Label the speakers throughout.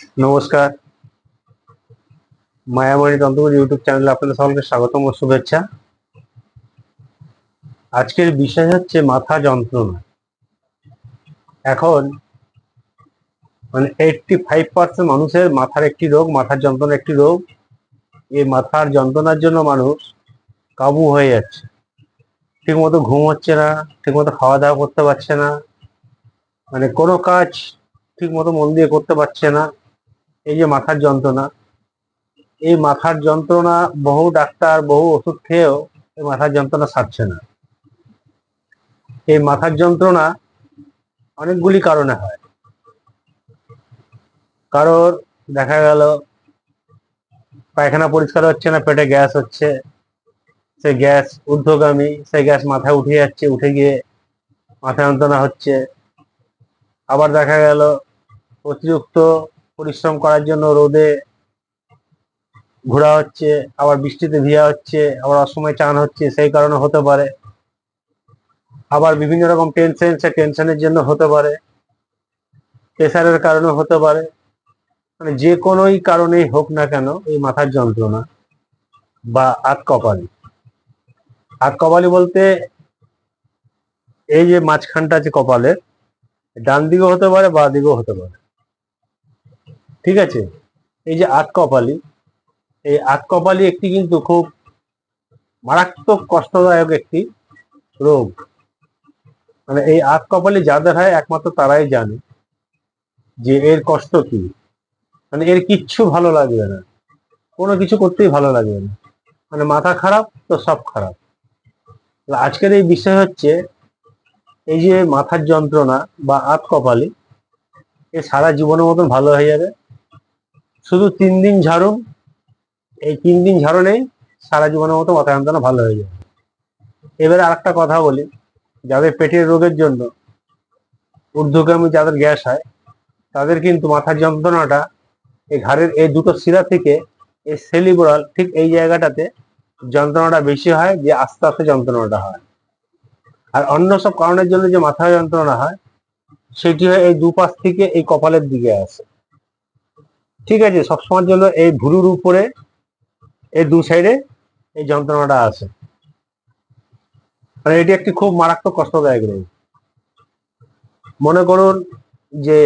Speaker 1: নমস্কার। মায়ামণি তন্ত্রপুর ইউটিউব চ্যানেলে আপনাদের সকলকে স্বাগতম ও শুভেচ্ছা। আজকের বিষয় হচ্ছে মাথা যন্ত্রণা। এখন মানে এইটটি ফাইভ পার্সেন্ট মানুষের মাথার একটি রোগ, মাথার যন্ত্রণা একটি রোগ। এই মাথার যন্ত্রণার জন্য মানুষ কাবু হয়ে যাচ্ছে। ঠিকমতো ঘুম হচ্ছে না, ঠিকমতো খাওয়া দাওয়া করতে পারছে না। মানে কোনো কাজ ঠিকমতো মন দিয়ে করতে পারছে না। এই যে মাথার যন্ত্রণা, এই মাথার যন্ত্রণা বহু ডাক্তার বহু ওষুধ খেয়েও এই মাথার যন্ত্রণা সারছে না। এই মাথার যন্ত্রণা অনেকগুলি কারণে হয়। কারোর দেখা গেল, পায়খানা পরিষ্কার হচ্ছে না, পেটে গ্যাস হচ্ছে, সে গ্যাস ঊর্ধ্বগামী, সে গ্যাস মাথায় উঠে যাচ্ছে, উঠে গিয়ে মাথা যন্ত্রণা হচ্ছে। আবার দেখা গেল, অতিরিক্ত পরিশ্রম করার জন্য রোদে ঘোরা হচ্ছে, আবার বৃষ্টিতে ভিজা হচ্ছে, আবার অসময় চান হচ্ছে, সেই কারণে হতে পারে। আবার বিভিন্ন রকম টেনশন সে টেনশনের জন্য হতে পারে। প্রেশারের কারণে হতে পারে। মানে যে কোনোই কারণেই হোক না কেন, এই মাথার যন্ত্রণা বা আত কপালি। আত কপালি বলতে এই যে মাঝখানটা আছে কপালের, ডান দিকেও হতে পারে, বা দিকেও হতে পারে। ঠিক আছে? এই যে আট কপালি, এই আট কপালি একটি কিন্তু খুব মারাত্মক কষ্টদায়ক একটি রোগ। মানে এই আট কপালি যাদের হয়, একমাত্র তারাই জানে যে এর কষ্ট কি। মানে এর কিচ্ছু ভালো লাগবে না। কোনো কিছু করতেই ভালো লাগবে না। মানে মাথা খারাপ, তো সব খারাপ। আজকের এই বিষয় হচ্ছে, এই যে মাথার যন্ত্রণা বা আত কপালি, এ সারা জীবনের মতন ভালো হয়ে যাবে। শুধু তিন দিন ঝাড়ুন। এই তিন দিন ঝাড়ুনেই সারা জীবনের মতো মাথা যন্ত্রণা ভালো হয়ে যাবে। এবারে আর একটা কথা বলি, যাদের পেটের রোগের জন্য ঊর্ধ্বগামী যাদের গ্যাস হয়, তাদের কিন্তু মাথার যন্ত্রণাটা এই ঘাড়ের এই দুটো শিরা থেকে এই সেলিব্রাল ঠিক এই জায়গাটাতে যন্ত্রণাটা বেশি হয় যে আস্তে আস্তে যন্ত্রণাটা হয়। আর অন্য সব কারণের জন্য যে মাথা যন্ত্রণা হয়, সেটি হয় এই দুপাশ থেকে এই কপালের দিকে আসে। ঠিক আছে, সবসময়ের জন্য এই ভুরুর উপরে, এই দু সাইডে এই যন্ত্রণাটা আছে। আর এটি একটি খুব মারাত্মক কষ্টদায়ক রোগ। মনে করুন যে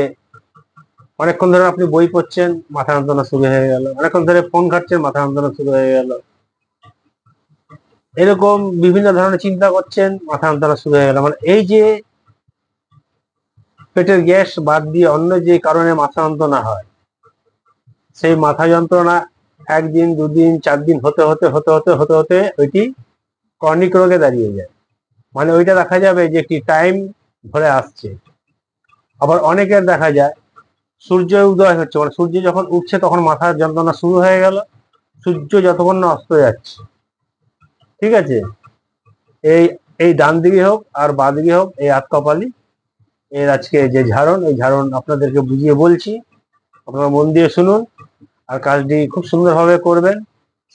Speaker 1: অনেকক্ষণ ধরে আপনি বই পড়ছেন, মাথা যন্ত্রণা শুরু হয়ে গেল। অনেকক্ষণ ধরে ফোন ঘাটছেন, মাথা যন্ত্রণা শুরু হয়ে গেল। এরকম বিভিন্ন ধরনের চিন্তা করছেন, মাথা যন্ত্রণা শুরু হয়ে গেল। মানে এই যে পেটের গ্যাস বাদ দিয়ে অন্য যে কারণে মাথা যন্ত্রণা হয় সেই মাথা যন্ত্রণা একদিন, দুদিন চার দিন হতে হতে হতে হতে হতে হতে ওইটি কর্নিক রোগে দাঁড়িয়ে যায়। মানে ওইটা দেখা যাবে যে একটি টাইম ধরে আসছে। আবার অনেকের দেখা যায়, সূর্য উদয় হচ্ছে মানে সূর্য যখন উঠছে তখন মাথার যন্ত্রণা শুরু হয়ে গেল, সূর্য যতক্ষণ না অস্ত যাচ্ছে। ঠিক আছে? এই এই ডান দিকে হোক আর বাঁ দিকে হোক, এই আত কপালি এর আজকে যে ঝাড়ন, এই ঝাড়ন আপনাদেরকে বুঝিয়ে বলছি। আপনারা মন দিয়ে শুনুন। আর কাজটি খুব সুন্দরভাবে করবেন।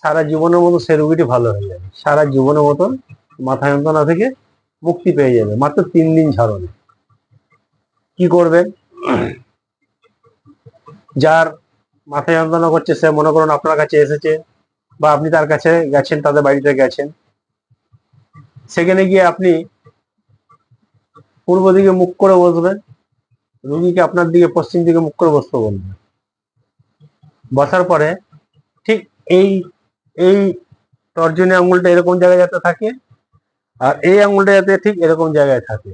Speaker 1: সারা জীবনের মতো সে রুগীটি ভালো হয়ে যাবে। সারা জীবনের মতন মাথা যন্ত্রণা থেকে মুক্তি পেয়ে যাবে। মাত্র তিন দিন ঝাড়নে কি করবেন? যার মাথা যন্ত্রণা করছে, সে মনে করুন আপনার কাছে এসেছে বা আপনি তার কাছে গেছেন, তাদের বাড়িতে গেছেন। সেখানে গিয়ে আপনি পূর্ব দিকে মুখ করে বসবেন, রুগীকে আপনার দিকে, পশ্চিম দিকে মুখ করে বসতে বলবেন। বসার পরে ঠিক এই এই তর্জনী আঙুলটা এরকম জায়গায় যাতে থাকে আর এই আঙুলটা যাতে ঠিক এরকম জায়গায় থাকে।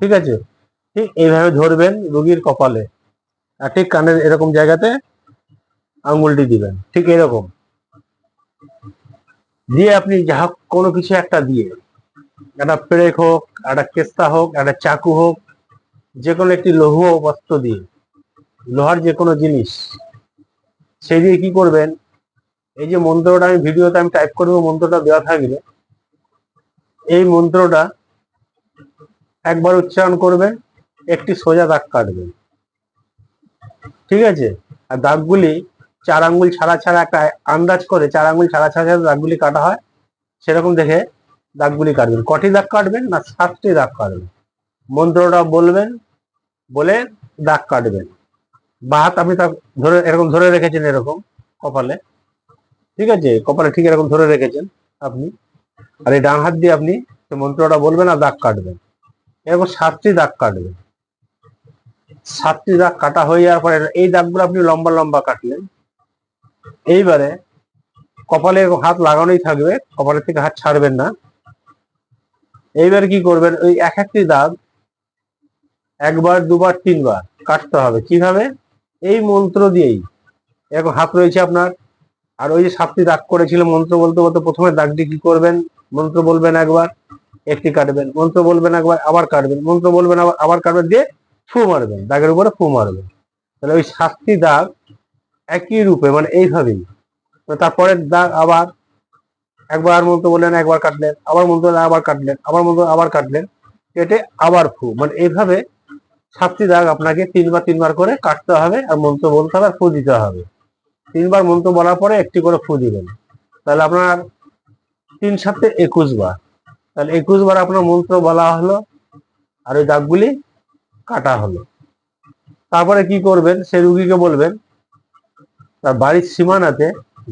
Speaker 1: ঠিক আছে? ঠিক এইভাবে ধরবেন রুগীর কপালে আর ঠিক কানের এরকম জায়গাতে আঙুলটি দিবেন। ঠিক এরকম। দিয়ে আপনি যা কোনো কিছু একটা দিয়ে, একটা পেরেক হোক, একটা কেস্তা হোক, একটা চাকু হোক যে কোনো একটি লৌহ বস্ত্র দিয়ে, লোহার যে কোনো জিনিস সেই দিয়ে কি করবেন? এই যে মন্ত্রটা আমি ভিডিওতে আমি টাইপ করব মন্ত্রটা দেওয়া থাকবে এই মন্ত্রটা একবার উচ্চারণ করবেন, একটি সোজা দাগ কাটবেন। ঠিক আছে? আর দাগগুলি চার আঙ্গুল ছাড়া ছাড়া একটা আন্দাজ করে, চার আঙ্গুল ছাড়া ছাড়া দাগগুলি কাটা হয়, সেরকম দেখে দাগগুলি কাটবেন। কটি দাগ কাটবেন না সাতটি দাগ কাটবেন? মন্ত্রটা বলবেন, বলে দাগ কাটবেন। বা হাত আপনি তা ধরে, এরকম ধরে রেখেছেন এরকম কপালে। ঠিক আছে? কপালে ঠিক এরকম ধরে রেখেছেন আপনি। আর এই ডান হাত দিয়ে আপনি মন্ত্রটা বলবেন আর দাগ কাটবেন। এরকম সাতটি দাগ কাটবেন। সাতটি দাগ কাটা হয়ে যাওয়ার পরে এই দাগগুলো আপনি লম্বা লম্বা কাটলেন। এইবারে কপালে এরকম হাত লাগানোই থাকবে কপালের থেকে হাত ছাড়বেন না। এইবার কি করবেন? ওই এক একটি দাগ একবার, দুবার, তিনবার কাটতে হবে। কীভাবে? এই মন্ত্র দিয়েই। এরকম হাত রয়েছে আপনার। আর ওই যে সাতটি দাগ করেছিল মন্ত্র বলতে বলতে প্রথমে দাগটি কি করবেন? মন্ত্র বলবেন একবার, একটি কাটবেন। মন্ত্র বলবেন একবার, আবার কাটবেন। মন্ত্র বলবেন আবার আবার কাটবেন দিয়ে ফু মারবেন, দাগের উপরে ফু মারবেন। তাহলে ওই সাতটি দাগ একই রূপে মানে এইভাবেই। তো তারপরের দাগ আবার একবার মন্ত্র বললেন, একবার কাটলেন, আবার মন্ত্র আবার কাটলেন, আবার মন্ত্র আবার কাটলেন, কেটে আবার ফু। মানে এইভাবে সাতটি দাগ আপনাকে তিনবার তিনবার করে কাটতে হবে আর মন্ত্র বলতে হবে আর ফু দিতে হবে। তিনবার মন্ত্র বলার পরে একটি করে ফু দিবেন। তাহলে আপনার তিন সাথে একুশ বার। তাহলে একুশ বার আপনার মন্ত্র বলা হলো আর ওই দাগগুলি কাটা হলো। তারপরে কি করবেন? সে রুগীকে বলবেন, তার বাড়ির সীমানাতে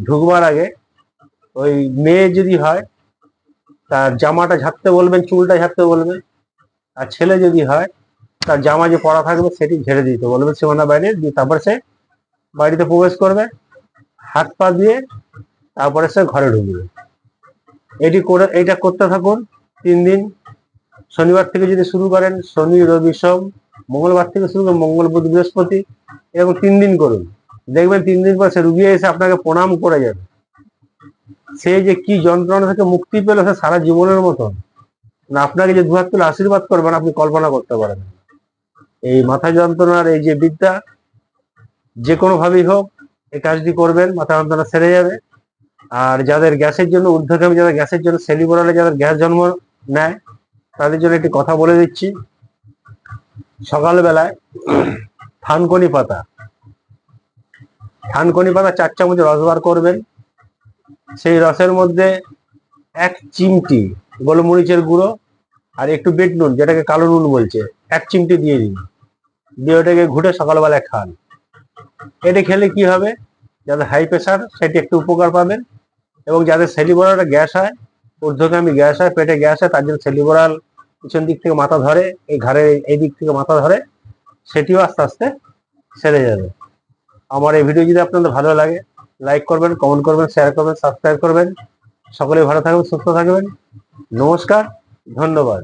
Speaker 1: ঢুকবার আগে ওই মেয়ে যদি হয়, তার জামাটা ঝাড়তে বলবেন, চুলটা ঝাড়তে বলবেন আর ছেলে যদি হয় তার জামা যে পরা থাকবে সেটি ঝেড়ে দিতে বলবেন সীমানা বাইরে দিয়ে তারপর সে বাড়িতে প্রবেশ করবে, হাত পা দিয়ে তারপরে সে ঘরে ঢুকবে। এটি করে, এইটা করতে থাকুন। তিন দিন, শনিবার থেকে যদি শুরু করেন, শনি, রবি, সোম, মঙ্গলবার থেকে শুরু করেন মঙ্গল, বুধ, বৃহস্পতি, এরকম তিন দিন করুন। দেখবেন তিন দিন পর সে রুগী এসে আপনাকে প্রণাম করে যাবে। সে যে কি যন্ত্রণা থেকে মুক্তি পেল সে সারা জীবনের মতন। আপনাকে যে দুহাত তুলে আশীর্বাদ করবেন, আপনি কল্পনা করতে পারেন। এই মাথা যন্ত্রণার এই যে বিদ্যা, যে কোনো ভাবেই হোক এই কাজটি করবেন, মাথা যন্ত্রণা সেরে যাবে। আর যাদের গ্যাসের জন্য, ঊর্ধ্বগামী যাদের গ্যাসের জন্য সেলিবরালে যাদের গ্যাস জন্ম নেয়, তাদের জন্য একটি কথা বলে দিচ্ছি। সকালবেলায় থানকনি পাতা। থানকনি পাতা চার চামচ রস বার করবেন। সেই রসের মধ্যে এক চিমটি গোলমরিচের গুঁড়ো আর একটু বেট নুন, যেটাকে কালো নুন বলছে। এক চিমটি দিয়ে দিন দিয়ে ওটাকে ঘুটে সকালবেলায় খান। এটা খেলে কি হবে? যাদের হাই প্রেশার সেটি একটু উপকার পাবেন এবং যাদের সেলিবরাল গ্যাস হয়, ঊর্ধ্বগামী গ্যাস হয়, পেটে গ্যাস হয় তার জন্য সেলিবরাল পিছন দিক থেকে মাথা ধরে, এই ঘাড়ের এই দিক থেকে মাথা ধরে, সেটিও আস্তে আস্তে সেরে যাবে। আমার এই ভিডিও যদি আপনাদের ভালো লাগে লাইক করবেন কমেন্ট করবেন শেয়ার করবেন সাবস্ক্রাইব করবেন। সকলে ভালো থাকবেন, সুস্থ থাকবেন। নমস্কার, ধন্যবাদ।